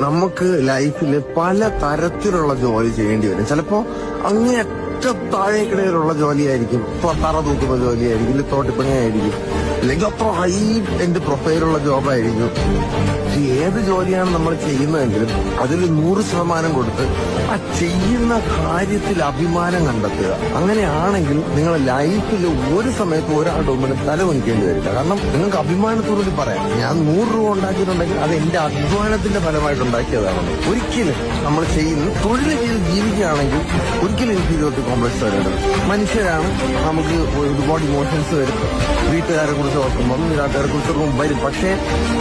നമുക്ക് ലൈഫിൽ പല തരത്തിലുള്ള ജോലി ചെയ്യേണ്ടി വരും. ചിലപ്പോ അങ്ങേറ്റ താഴേക്കിടയിലുള്ള ജോലിയായിരിക്കും ഇപ്പൊ തറ തൂക്കുന്ന ജോലിയായിരിക്കും ഇല്ല തോട്ടിപ്പണിയായിരിക്കും അല്ലെങ്കിൽ അത്ര ഹൈ എന്റെ പ്രൊഫൈലുള്ള ജോബായിരിക്കും ഏത് ജോലിയാണ് നമ്മൾ ചെയ്യുന്നതെങ്കിലും അതിൽ നൂറ് ശതമാനം കൊടുത്ത് ആ ചെയ്യുന്ന കാര്യത്തിൽ അഭിമാനം കണ്ടെത്തുക. അങ്ങനെയാണെങ്കിൽ നിങ്ങൾ ലൈഫിൽ ഒരു സമയത്ത് ഒരാളുടെ മുമ്പിൽ തല കുനിക്കേണ്ടി വരില്ല. കാരണം നിങ്ങൾക്ക് അഭിമാനത്തോടുകൂടി പറയാം. ഞാൻ നൂറ് രൂപ ഉണ്ടാക്കിയിട്ടുണ്ടെങ്കിൽ അത് എന്റെ അധ്വാനത്തിന്റെ ഫലമായിട്ട് ഉണ്ടാക്കിയതാണ്. ഒരിക്കലും നമ്മൾ ചെയ്യുന്ന തൊഴിൽ ചെയ്ത് ജീവിക്കുകയാണെങ്കിൽ ഒരിക്കലും ഇൻഫീരിയോറിറ്റി കോംപ്ലക്സ് വരേണ്ടത് മനുഷ്യരാണ് നമുക്ക് ഒരുപാട് ഇമോഷൻസ് വരും വീട്ടുകാരെ കുറിച്ച് ഓർക്കുമ്പോൾ വീട്ടുകാരെ കുറിച്ച് വരും. പക്ഷേ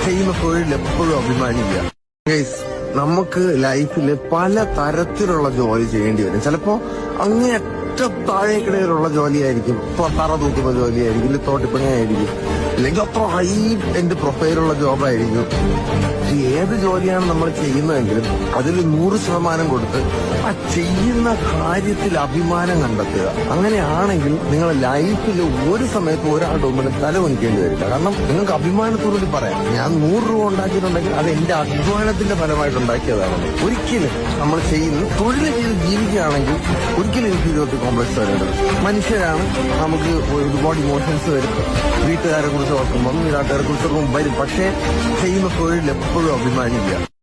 ചെയ്യുന്ന തൊഴിൽ എപ്പോഴും അഭിമാനിക്കുക ഗൈസ് നമുക്ക് ലൈഫിൽ പല തരത്തിലുള്ള ജോലി ചെയ്യേണ്ടി വരും. ചിലപ്പോ അങ്ങേയറ്റം താഴേക്കിടയിലുള്ള ജോലിയായിരിക്കും ഇപ്പൊ തറ തൂക്കുന്ന ജോലിയായിരിക്കും ഇല്ലെങ്കിൽ തോട്ടിപ്പണിയായിരിക്കും അല്ലെങ്കിൽ അത്ര ഹൈ എൻഡ് പ്രൊഫൈലുള്ള ജോബായിരിക്കും ഏത് ജോലിയാണ് നമ്മൾ ചെയ്യുന്നതെങ്കിലും അതിൽ നൂറ് ശതമാനം കൊടുത്ത് ആ ചെയ്യുന്ന കാര്യത്തിൽ അഭിമാനം കണ്ടെത്തുക. അങ്ങനെയാണെങ്കിൽ നിങ്ങൾ ലൈഫിൽ ഒരു സമയത്ത് ഒരാളുടെ മുമ്പിൽ തല വഹിക്കേണ്ടി വരില്ല. കാരണം നിങ്ങൾക്ക് അഭിമാനത്തോടുകൂടി പറയാം. ഞാൻ നൂറ് രൂപ ഉണ്ടാക്കിയിട്ടുണ്ടെങ്കിൽ അത് എന്റെ അധ്വാനത്തിന്റെ ഫലമായിട്ട് ഉണ്ടാക്കിയതാണ് ഒരിക്കലും നമ്മൾ ചെയ്യുന്ന തൊഴിൽ ചെയ്ത് ജീവിക്കുകയാണെങ്കിൽ ഒരിക്കലും ഇൻഫീരിയോറിറ്റി കോംപ്ലക്സ് വരേണ്ടത് മനുഷ്യരാണ് നമുക്ക് ഒരുപാട് ഇമോഷൻസ് വരും വീട്ടുകാരെ കുറിച്ച് ഓർക്കുമ്പോൾ വീട്ടുകാരെ ഓർക്കുമ്പോൾ വരും. പക്ഷേ ചെയ്യുന്ന തൊഴിൽ എപ്പോഴും അഭിമാനിക്കുക.